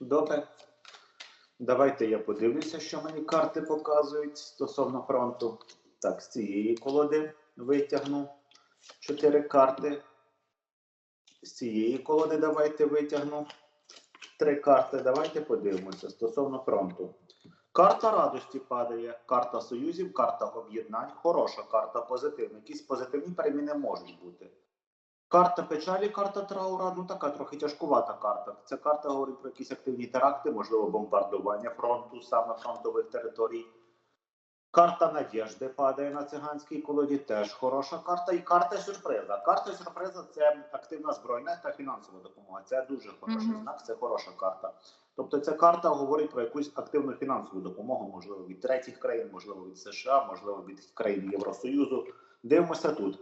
Добре. Давайте я подивлюся, що мені карти показують стосовно фронту. Так, з цієї колоди витягну чотири карти. З цієї колоди давайте витягну три карти. Давайте подивимося стосовно фронту. Карта радості падає, карта союзів, карта об'єднань. Хороша карта, позитивна. Якісь позитивні переміни можуть бути. Карта печалі, карта траура, ну така трохи тяжкувата карта. Ця карта говорить про якісь активні теракти, можливо, бомбардування фронту, саме фронтових територій. Карта надіжди падає на циганській колоді, теж хороша карта. І карта сюрприза. Карта сюрприза це активна збройна та фінансова допомога. Це дуже хороший Мгм. знак, це хороша карта. Тобто ця карта говорить про якусь активну фінансову допомогу, можливо, від третіх країн, можливо, від США, можливо, від країн Євросоюзу. Дивимося тут.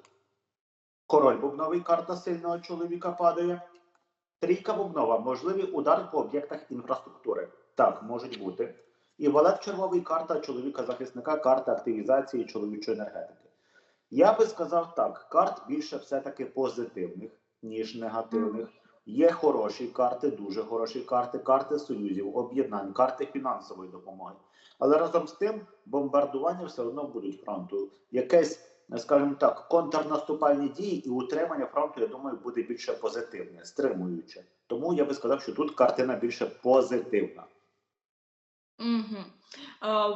Король бубновий, карта сильного чоловіка падає. Трійка бубнова, можливі удари по об'єктах інфраструктури. Так, можуть бути. І валет червовий карта чоловіка-захисника, карта активізації чоловічої енергетики. Я би сказав так: карт більше все-таки позитивних, ніж негативних. Є хороші карти, дуже хороші карти, карти союзів, об'єднань, карти фінансової допомоги. Але разом з тим бомбардування все одно будуть фронту. Якесь, скажімо так, контрнаступальні дії і утримання фронту, я думаю, буде більше позитивне, стримуюче. Тому я би сказав, що тут картина більше позитивна. Угу.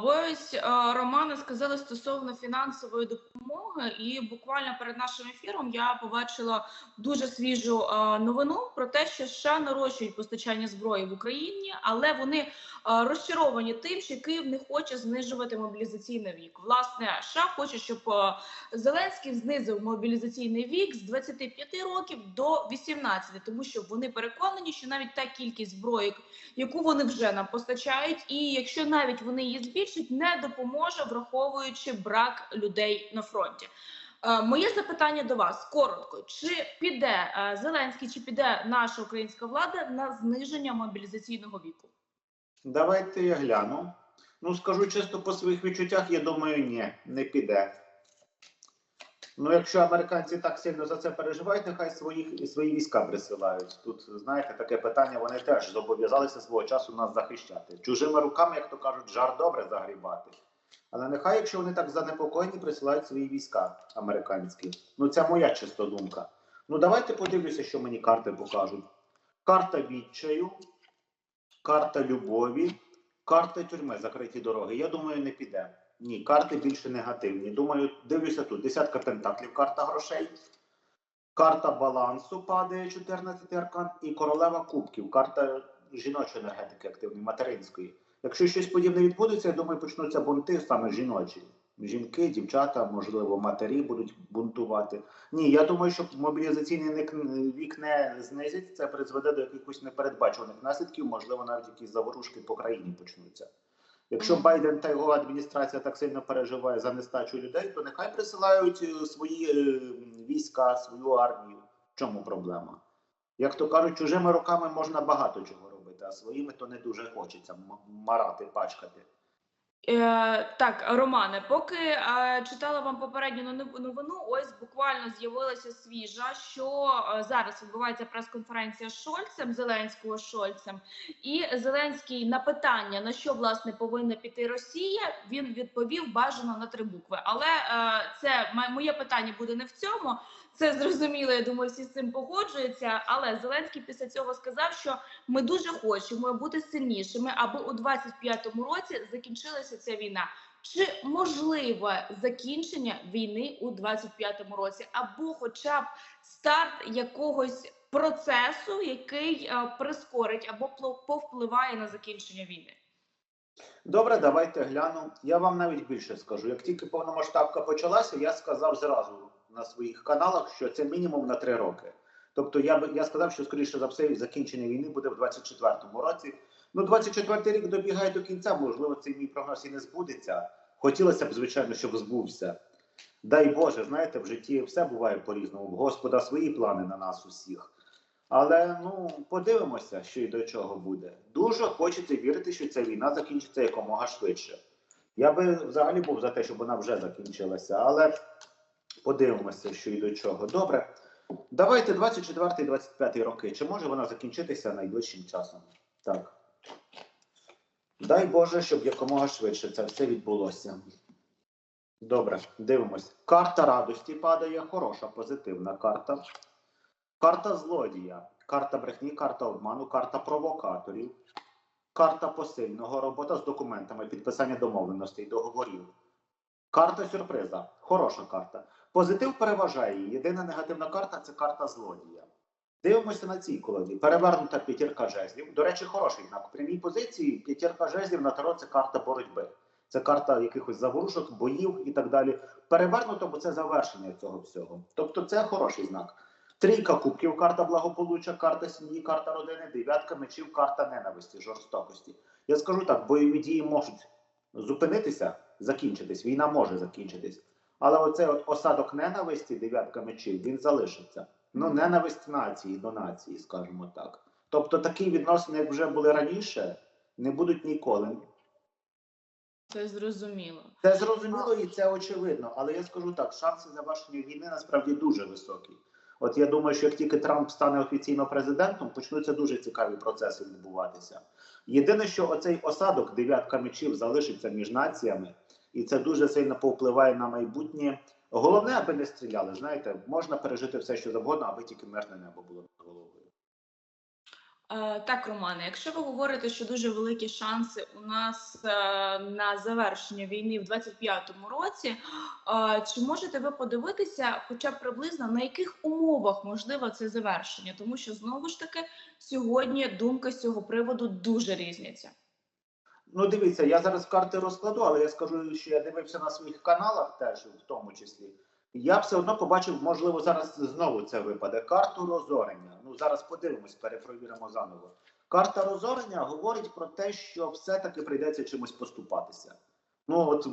Ви ось е, Романе сказали стосовно фінансової допомоги, і буквально перед нашим ефіром я побачила дуже свіжу е, новину про те, що США нарощують постачання зброї в Україні, але вони е, розчаровані тим, що Київ не хоче знижувати мобілізаційний вік. Власне, США хоче, щоб е, Зеленський знизив мобілізаційний вік з 25 років до 18, тому що вони переконані, що навіть та кількість зброї, яку вони вже нам постачають, і якщо навіть вони її збільшать, не допоможе, враховуючи брак людей на фронті. Е, Моє запитання до вас коротко: чи піде е, Зеленський, чи піде наша українська влада на зниження мобілізаційного віку? Давайте я гляну. Ну, скажу чесно по своїх відчуттях, я думаю, ні, не піде. Ну, якщо американці так сильно за це переживають, нехай своїх, свої війська присилають. Тут, знаєте, таке питання, вони теж зобов'язалися свого часу нас захищати. Чужими руками, як то кажуть, жар добре загрібати. Але нехай, якщо вони так занепокоєні, присилають свої війська американські. Ну, це моя чисто думка. Ну, давайте подивлюся, що мені карти покажуть. Карта відчаю, карта любові, карта тюрми, закриті дороги. Я думаю, не піде. Ні, карти більше негативні. Думаю, дивлюся тут. Десятка пентаклів, карта грошей, карта балансу падає 14 аркан, і королева кубків, карта жіночої енергетики активної, материнської. Якщо щось подібне відбудеться, я думаю, почнуться бунти саме жіночі. Жінки, дівчата, можливо, матері будуть бунтувати. Ні, я думаю, що мобілізаційний вік не знизить, це призведе до якихось непередбачуваних наслідків, можливо, навіть якісь заворушки по країні почнуться. Якщо Байден та його адміністрація так сильно переживає за нестачу людей, то нехай присилають е, свої е, війська, свою армію. В чому проблема? Як то кажуть, чужими руками можна багато чого робити, а своїми то не дуже хочеться марати, пачкати. Е, так, Романе, поки е, читала вам попередню нов- новину, ось буквально з'явилася свіжа, що е, зараз відбувається прес-конференція з Шольцем, Зеленського Шольцем, і Зеленський на питання, на що власне повинна піти Росія, він відповів бажано на три букви. Але е, це моє питання буде не в цьому. Це зрозуміло, я думаю, всі з цим погоджуються. Але Зеленський після цього сказав, що ми дуже хочемо бути сильнішими, аби у 25-му році закінчилася ця війна. Чи можливе закінчення війни у 25-му році, або, хоча б старт якогось процесу, який е, прискорить або повпливає на закінчення війни? Добре, давайте гляну. Я вам навіть більше скажу. Як тільки повномасштабка почалася, я сказав зразу на своїх каналах, що це мінімум на три роки. Тобто я би я сказав, що скоріше за все закінчення війни буде в 24-му році. Ну, 24-й рік добігає до кінця, можливо, цей мій прогноз і не збудеться. Хотілося б, звичайно, щоб збувся. Дай Боже, знаєте, в житті все буває по-різному. Господа свої плани на нас усіх. Але ну подивимося, що і до чого буде. Дуже хочеться вірити, що ця війна закінчиться якомога швидше. Я би взагалі був за те, щоб вона вже закінчилася, але подивимося, що і до чого. Добре. Давайте 24-25 роки. Чи може вона закінчитися найближчим часом? Так. Дай Боже, щоб якомога швидше це все відбулося. Добре, дивимось. Карта радості падає, хороша, позитивна карта. Карта злодія, карта брехні, карта обману, карта провокаторів, карта посильного, робота з документами, підписання домовленостей, договорів. Карта сюрприза. Хороша карта. Позитив переважає. Єдина негативна карта це карта злодія. Дивимося на цій колоді. Перевернута п'ятірка жезлів. До речі, хороший знак. Прямій позиції п'ятірка жезлів на таро це карта боротьби. Це карта якихось заворушок, боїв і так далі. Перевернуто, бо це завершення цього всього. Тобто це хороший знак. Трійка кубків, карта благополуччя, карта сім'ї, карта родини, дев'ятка мечів, карта ненависті, жорстокості. Я скажу так: бойові дії можуть зупинитися, закінчитись. Війна може закінчитись. Але оцей от осадок ненависті, дев'ятка мечів, він залишиться. Ну, ненависть нації до нації, скажімо так. Тобто такі відносини, як вже були раніше, не будуть ніколи. Це зрозуміло. Це зрозуміло і це очевидно. Але я скажу так: шанси завершення війни насправді дуже високі. От я думаю, що як тільки Трамп стане офіційно президентом, почнуться дуже цікаві процеси відбуватися. Єдине, що оцей осадок, дев'ятка мечів, залишиться між націями, і це дуже сильно повпливає на майбутнє. Головне, аби не стріляли. Знаєте, можна пережити все, що завгодно, аби тільки мирне небо було над головою. Е, Так, Романе, якщо ви говорите, що дуже великі шанси у нас е, на завершення війни в 25-му році, е, чи можете ви подивитися, хоча б приблизно на яких умовах можливо це завершення? Тому що знову ж таки сьогодні думки з цього приводу дуже різняться. Ну, дивіться, я зараз карти розкладу, але я скажу, що я дивився на своїх каналах теж, в тому числі. Я все одно побачив, можливо, зараз знову це випаде. Карту розорення. Ну, зараз подивимось, перепровіримо заново. Карта розорення говорить про те, що все-таки прийдеться чимось поступатися. Ну, от,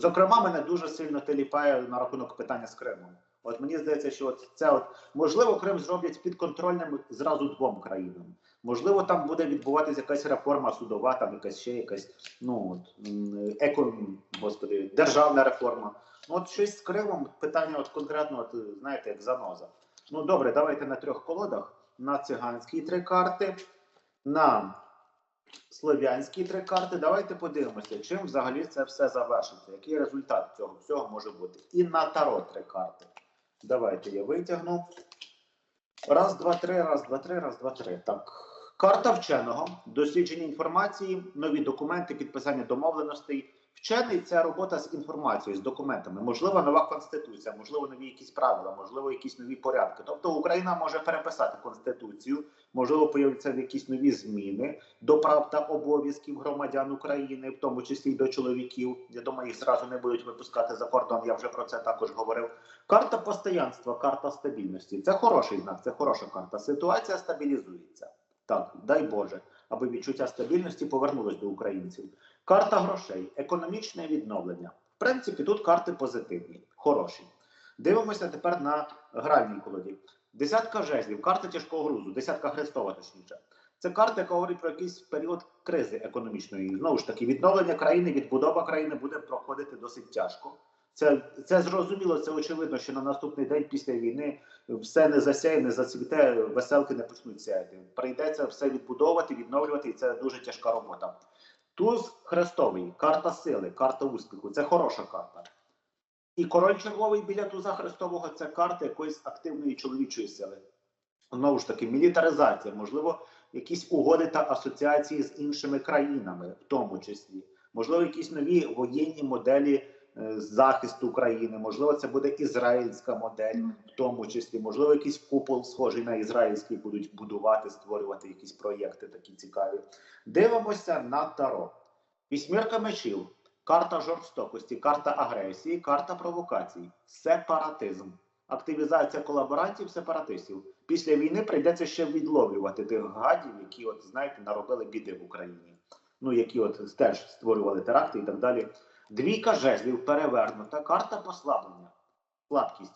зокрема, мене дуже сильно теліпає на рахунок питання з Кримом. От мені здається, що от це от можливо Крим зроблять підконтрольним зразу двом країнам. Можливо, там буде відбуватися якась реформа судова, там якась ще якась, ну от еко, господи, державна реформа. Ну от щось з Кримом, питання от конкретно, от, знаєте, як заноза. Ну добре, давайте на трьох колодах. На циганські три карти, на слов'янські три карти. Давайте подивимося, чим взагалі це все завершиться, який результат цього всього може бути. І на таро три карти. Давайте я витягну. Раз, два, три, раз, два, три, раз, два, три. Так. Карта вченого, дослідження інформації, нові документи, підписання домовленостей. Вчений це робота з інформацією, з документами. Можливо, нова конституція, можливо, нові якісь правила, можливо, якісь нові порядки. Тобто Україна може переписати конституцію, можливо, появляться якісь нові зміни до прав та обов'язків громадян України, в тому числі й до чоловіків. Я думаю, їх зразу не будуть випускати за кордон. Я вже про це також говорив. Карта постоянства, карта стабільності. Це хороший знак, це хороша карта. Ситуація стабілізується. Так, дай Боже, аби відчуття стабільності повернулось до українців. Карта грошей, економічне відновлення. В принципі, тут карти позитивні, хороші. Дивимося тепер на гральній колоді. Десятка жезлів, карта тяжкого грузу, десятка хрестова, точніше. Це карта, яка говорить про якийсь період кризи економічної. Знову ж таки, відновлення країни, відбудова країни буде проходити досить тяжко. Це, це зрозуміло, це очевидно, що на наступний день після війни все не засяє, не зацвіте, веселки не почнуть сяяти. Прийдеться все відбудовувати, відновлювати, і це дуже тяжка робота. Туз хрестовий, карта сили, карта успіху це хороша карта. І король червовий біля туза хрестового це карта якоїсь активної чоловічої сили. Знову ж таки, мілітаризація, можливо, якісь угоди та асоціації з іншими країнами, в тому числі, можливо, якісь нові воєнні моделі захисту України, можливо, це буде ізраїльська модель, в тому числі, можливо, якийсь купол схожий на ізраїльський будуть будувати, створювати якісь проєкти такі цікаві. Дивимося на таро. Вісьмірка мечів, карта жорстокості, карта агресії, карта провокацій, сепаратизм, активізація колаборантів, сепаратистів. Після війни прийдеться ще відловлювати тих гадів, які, от знаєте, наробили біди в Україні. Ну, які от теж створювали теракти і так далі. Двійка жезлів перевернута, карта послаблення, слабкість.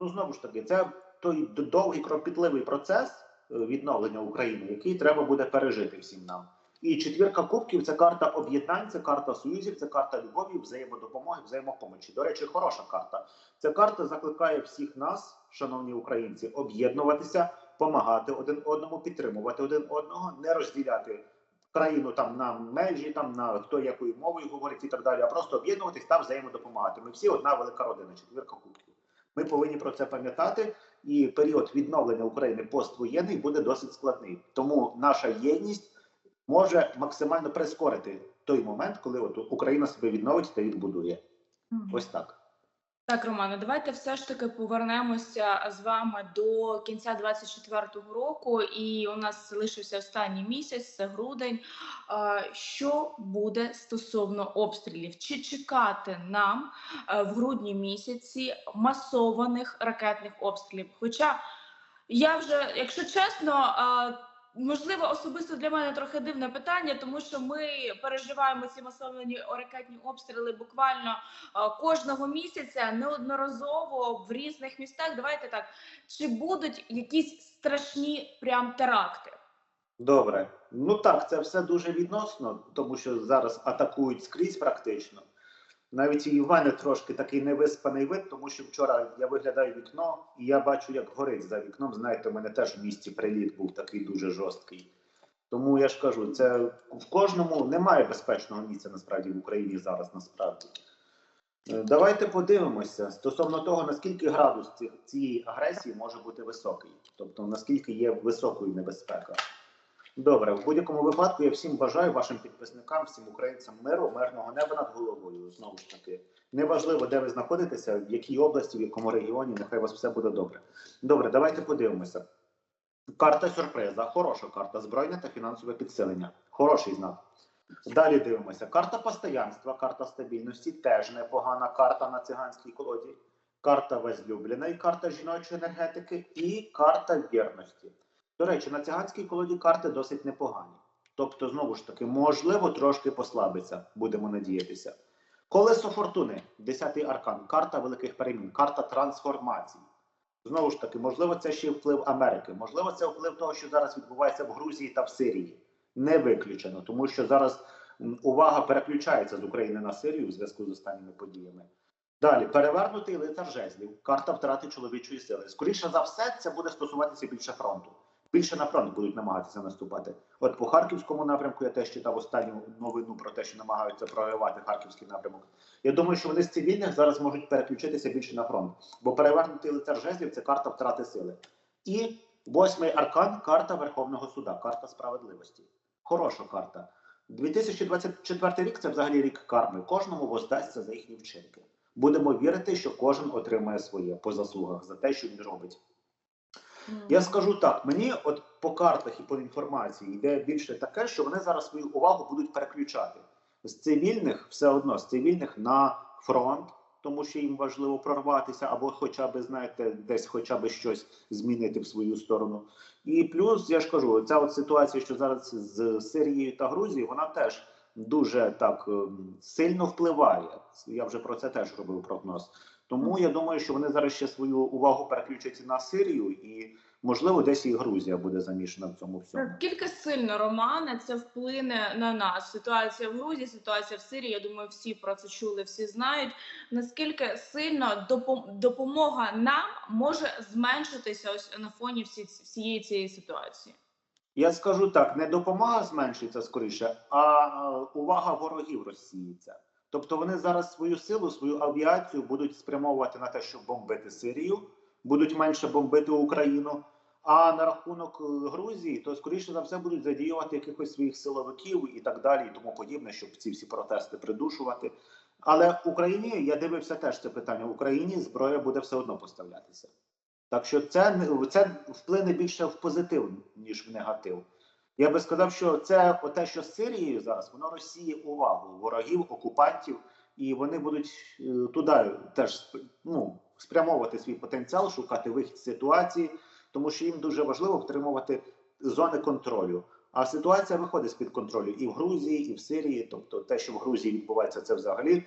Ну, знову ж таки, це той довгий кропітливий процес е, відновлення України, який треба буде пережити всім нам. І четвірка кубків це карта об'єднань, це карта союзів, це карта любові, взаємодопомоги, взаємопомочі. До речі, хороша карта. Ця карта закликає всіх нас, шановні українці, об'єднуватися, помагати один одному, підтримувати один одного, не розділяти країну там на межі, там на хто якою мовою говорить і так далі, а просто об'єднуватись та взаємодопомагати. Ми всі одна велика родина, четвірка кубків. Ми повинні про це пам'ятати, і період відновлення України поствоєнний буде досить складний. Тому наша єдність може максимально прискорити той момент, коли от Україна себе відновить та відбудує. Ось так. Так, Романе, давайте все ж таки повернемося з вами до кінця 24-го року, і у нас залишився останній місяць, це грудень. Е, Що буде стосовно обстрілів? Чи чекати нам е, в грудні місяці масованих ракетних обстрілів? Хоча я вже, якщо чесно, е, можливо, особисто для мене трохи дивне питання, тому що ми переживаємо ці масовані ракетні обстріли буквально е, кожного місяця неодноразово в різних містах. Давайте так, чи будуть якісь страшні прям теракти? Добре, ну так, це все дуже відносно, тому що зараз атакують скрізь практично. Навіть і в мене трошки такий невиспаний вид, тому що вчора я виглядаю вікно і я бачу, як горить за вікном. Знаєте, у мене теж в місті приліт був такий дуже жорсткий. Тому я ж кажу, це в кожному немає безпечного місця насправді в Україні зараз насправді. Е, Давайте подивимося стосовно того, наскільки градус цієї агресії може бути високий, тобто наскільки є високою небезпека. Добре, в будь-якому випадку я всім бажаю вашим підписникам, всім українцям миру, мирного неба над головою. Знову ж таки, неважливо, де ви знаходитеся, в якій області, в якому регіоні, нехай у вас все буде добре. Добре, давайте подивимося. Карта сюрприза, хороша карта, збройне та фінансове підсилення. Хороший знак. Далі дивимося. Карта постоянства, карта стабільності, теж непогана карта на циганській колоді. Карта возлюбленої, карта жіночої енергетики і карта вірності. До речі, на циганській колоді карти досить непогані. Тобто, знову ж таки, можливо, трошки послабиться, будемо надіятися. Колесо фортуни, 10-й аркан, карта великих перемін, карта трансформації. Знову ж таки, можливо, це ще вплив Америки, можливо, це вплив того, що зараз відбувається в Грузії та в Сирії. Не виключено, тому що зараз увага переключається з України на Сирію в зв'язку з останніми подіями. Далі перевернутий лицар жезлів, карта втрати чоловічої сили. Скоріше за все, це буде стосуватися більше фронту. Більше на фронт будуть намагатися наступати. От по харківському напрямку я теж читав останню новину про те, що намагаються проривати харківський напрямок. Я думаю, що вони з цивільних зараз можуть переключитися більше на фронт, бо перевернутий лицар жезлів це карта втрати сили. І восьмий аркан карта Верховного суда, карта справедливості. Хороша карта. 2024 рік це взагалі рік карми. Кожному воздасться за їхні вчинки. Будемо вірити, що кожен отримає своє по заслугах за те, що він робить. Я скажу так: мені, от по картах і по інформації, йде більше таке, що вони зараз свою увагу будуть переключати з цивільних, все одно з цивільних на фронт, тому що їм важливо прорватися, або хоча б, знаєте, десь хоча б щось змінити в свою сторону. І плюс я ж кажу, ця от ситуація, що зараз з Сирією та Грузією, вона теж дуже так ем, сильно впливає. Я вже про це теж робив прогноз. Тому я думаю, що вони зараз ще свою увагу переключать на Сирію, і можливо десь і Грузія буде замішана в цьому всьому. Наскільки сильно Романе це вплине на нас? Ситуація в Грузії, ситуація в Сирії. Я думаю, всі про це чули, всі знають. Наскільки сильно допомога нам може зменшитися ось на фоні всі, всієї цієї ситуації? Я скажу так: не допомога зменшується скоріше, а е, увага ворогів розсіється. Тобто вони зараз свою силу, свою авіацію будуть спрямовувати на те, щоб бомбити Сирію, будуть менше бомбити Україну. А на рахунок е, Грузії, то скоріше за все будуть задіювати якихось своїх силовиків і так далі, і тому подібне, щоб ці всі протести придушувати. Але Україні я дивився теж це питання. Україні зброя буде все одно поставлятися. Так що це це вплине більше в позитив, ніж в негатив. Я би сказав, що це те, що з Сирією зараз, воно розсіє увагу ворогів, окупантів, і вони будуть е, туди теж ну, спрямовувати свій потенціал, шукати вихід з ситуації, тому що їм дуже важливо втримувати зони контролю. А ситуація виходить з під контролю і в Грузії, і в Сирії. Тобто, те, що в Грузії відбувається, це взагалі е,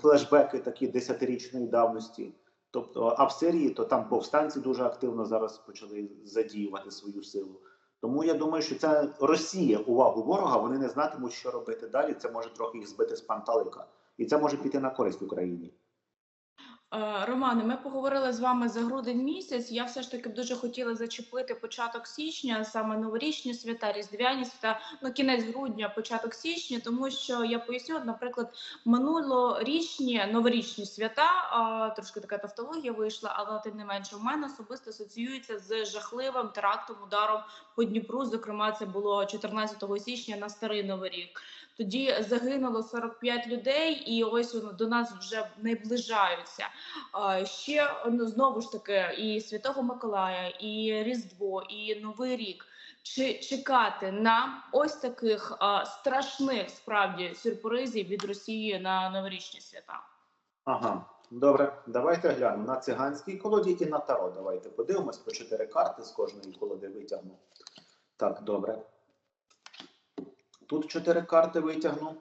флешбеки такі десятирічної давності. Тобто, а в Сирії то там повстанці дуже активно зараз почали задіювати свою силу. Тому я думаю, що це розсіє увагу ворога. Вони не знатимуть, що робити далі. Це може трохи їх збити з панталика, і це може піти на користь Україні. Е, Романе, ми поговорили з вами за грудень місяць. Я все ж таки б дуже хотіла зачепити початок січня, саме новорічні свята, різдвяні свята, ну кінець грудня, початок січня, тому що я поясню, наприклад, минулорічні новорічні свята, а, трошки така тавтологія вийшла, але тим не менше, у мене особисто асоціюється з жахливим терактом, ударом по Дніпру. Зокрема, це було 14 січня на старий новий рік. Тоді загинуло 45 людей, і ось до нас вже наближаються. Ще ну, знову ж таки і Святого Миколая, і Різдво, і Новий рік. Чи чекати на ось таких а, страшних справді сюрпризів від Росії на новорічні свята? Ага, добре. Давайте глянемо на циганській колоді і на таро. Давайте подивимось по чотири карти з кожної колоди витягну. Так, добре. Тут чотири карти витягну.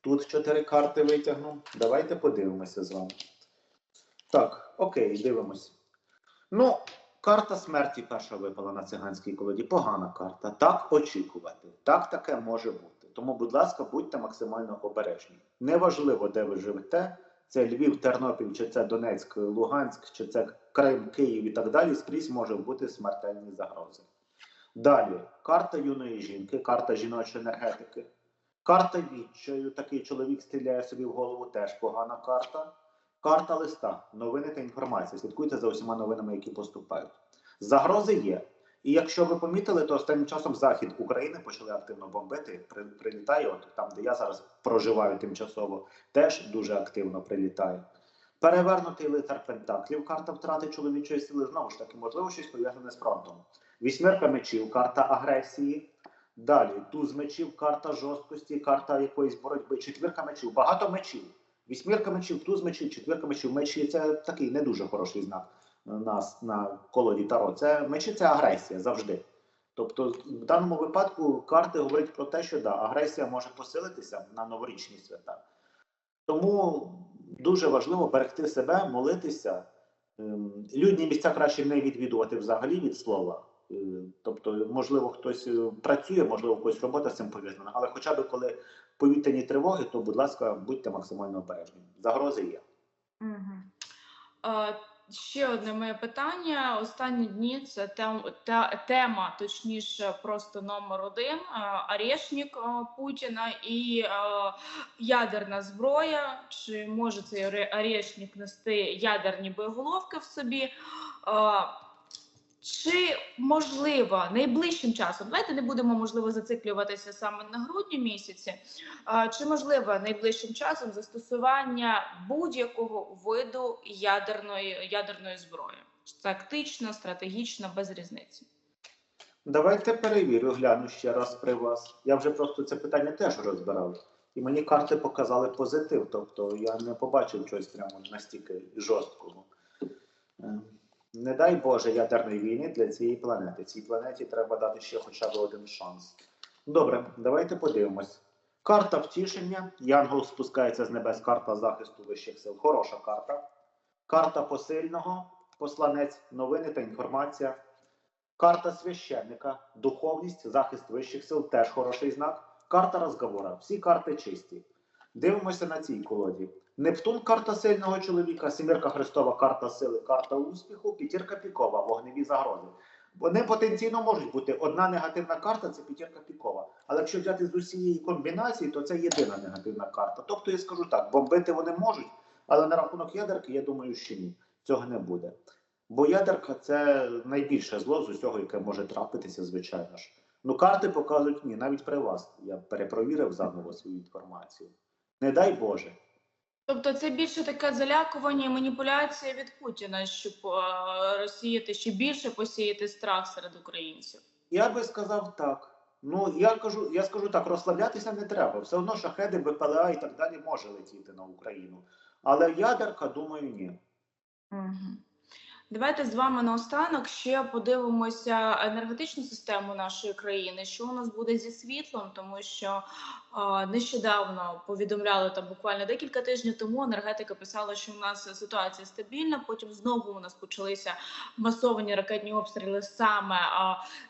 Тут чотири карти витягну. Давайте подивимося з вами. Так, окей, дивимось. Ну, карта смерті перша випала на циганській колоді. Погана карта. Так очікувати. Так таке може бути. Тому, будь ласка, будьте максимально обережні. Неважливо, де ви живете. Це Львів, Тернопіль, чи це Донецьк, Луганськ, чи це Крим, Київ і так далі. Скрізь може бути смертельні загрози. Далі карта юної жінки, карта жіночої енергетики. Карта відчаю, такий чоловік стріляє собі в голову, теж погана карта. Карта листа, новини та інформація. Слідкуйте за усіма новинами, які поступають. Загрози є. І якщо ви помітили, то останнім часом захід України почали активно бомбити. При, прилітає, от там, де я зараз проживаю тимчасово, теж дуже активно прилітає. Перевернутий лицар Пентаклів, карта втрати чоловічої сили, знову ж таки, можливо, щось пов'язане з фронтом. Вісьмерка мечів, карта агресії. Далі туз мечів, карта жорсткості, карта якоїсь боротьби, четвірка мечів, багато мечів. Вісьмірка мечів, туз мечів, четвірка мечів. Мечі це такий не дуже хороший знак на, на колоді Таро. Це мечі це агресія завжди. Тобто, в даному випадку карти говорять про те, що да, агресія може посилитися на новорічні свята. Тому дуже важливо берегти себе, молитися. Ем, Людні місця краще не відвідувати взагалі від слова. Е, Тобто, можливо, хтось е, працює, можливо, когось робота з цим пов'язана, але хоча б коли повітряні тривоги, то, будь ласка, будьте максимально обережні. Загрози є. Угу. Ще одне моє питання. Останні дні це тем, та, тема, точніше, просто номер один: арешник Путіна і е, ядерна зброя. Чи може цей аре- арешник нести ядерні боєголовки в собі? Чи можливо найближчим часом, давайте не будемо можливо зациклюватися саме на грудні місяці. Чи можливо найближчим часом застосування будь-якого виду ядерної ядерної зброї? Тактична, стратегічна, без різниці. Давайте перевірю, гляну ще раз при вас. Я вже просто це питання теж розбирав. І мені карти показали позитив, тобто я не побачив чогось прямо настільки жорсткого. Не дай Боже ядерної війни для цієї планети. Цій планеті треба дати ще хоча б один шанс. Добре, давайте подивимось. Карта втішення. Янгол спускається з небес, карта захисту вищих сил. Хороша карта. Карта посильного, посланець, новини та інформація. Карта священника, духовність, захист вищих сил теж хороший знак. Карта розговора. Всі карти чисті. Дивимося на цій колоді. Нептун карта сильного чоловіка, сімірка Христова карта сили, карта успіху, п'ятірка пікова, вогневі загрози. Вони потенційно можуть бути. Одна негативна карта це п'ятірка пікова. Але якщо взяти з усієї комбінації, то це єдина негативна карта. Тобто я скажу так: бомбити вони можуть, але на рахунок ядерки, я думаю, що ні. Цього не буде. Бо ядерка це найбільше зло з усього, яке може трапитися, звичайно ж. Ну, карти показують ні, навіть при вас. Я перепровірив заново свою інформацію. Не дай Боже. Тобто, це більше таке залякування і маніпуляція від Путіна, щоб е, розсіяти ще більше посіяти страх серед українців. Я би сказав так. Ну, я кажу, я скажу так, розслаблятися не треба. Все одно шахеди, БПЛА і так далі може летіти на Україну. Але ядерка, думаю, ні. Угу. Давайте з вами наостанок ще подивимося енергетичну систему нашої країни. Що у нас буде зі світлом, тому що нещодавно повідомляли там буквально декілька тижнів тому. Енергетика писала, що у нас ситуація стабільна. Потім знову у нас почалися масовані ракетні обстріли саме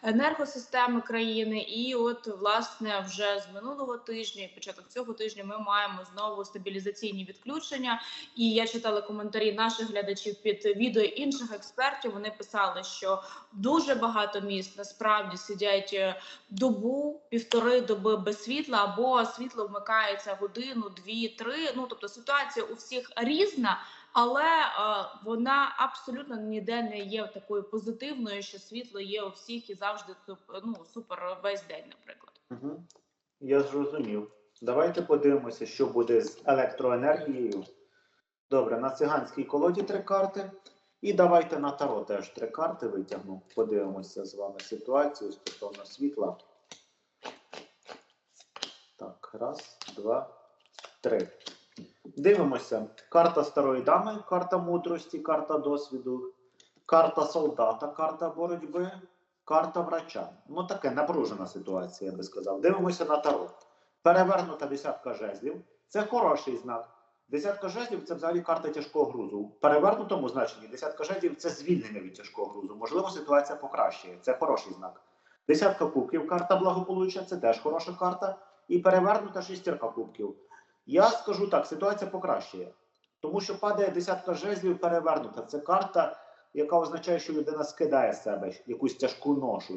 енергосистеми країни. І от власне вже з минулого тижня і початок цього тижня ми маємо знову стабілізаційні відключення. І я читала коментарі наших глядачів під відео інших експертів. Вони писали, що дуже багато міст насправді сидять е, добу, півтори доби без світла, або світло вмикається годину, дві, три. Ну тобто ситуація у всіх різна. Але е, вона абсолютно ніде не є такою позитивною, що світло є у всіх і завжди ну, супер весь день, наприклад. Угу. Я зрозумів. Давайте подивимося, що буде з електроенергією. Добре, на циганській колоді три карти. І давайте на таро теж три карти витягну. Подивимося з вами ситуацію стосовно світла. Раз, два, три. Дивимося. Карта старої дами, карта мудрості, карта досвіду, карта солдата, карта боротьби, карта врача. Ну таке напружена ситуація, я би сказав. Дивимося на таро. Перевернута десятка жезлів. Це хороший знак. Десятка жезлів це взагалі карта тяжкого грузу. В перевернутому значенні десятка жезлів це звільнення від тяжкого грузу. Можливо, ситуація покращує. Це хороший знак. Десятка кубків, карта благополуччя, це теж хороша карта. І перевернута шістірка кубків. Я скажу так, ситуація покращує. Тому що падає десятка жезлів перевернута. Це карта, яка означає, що людина скидає з себе якусь тяжку ношу.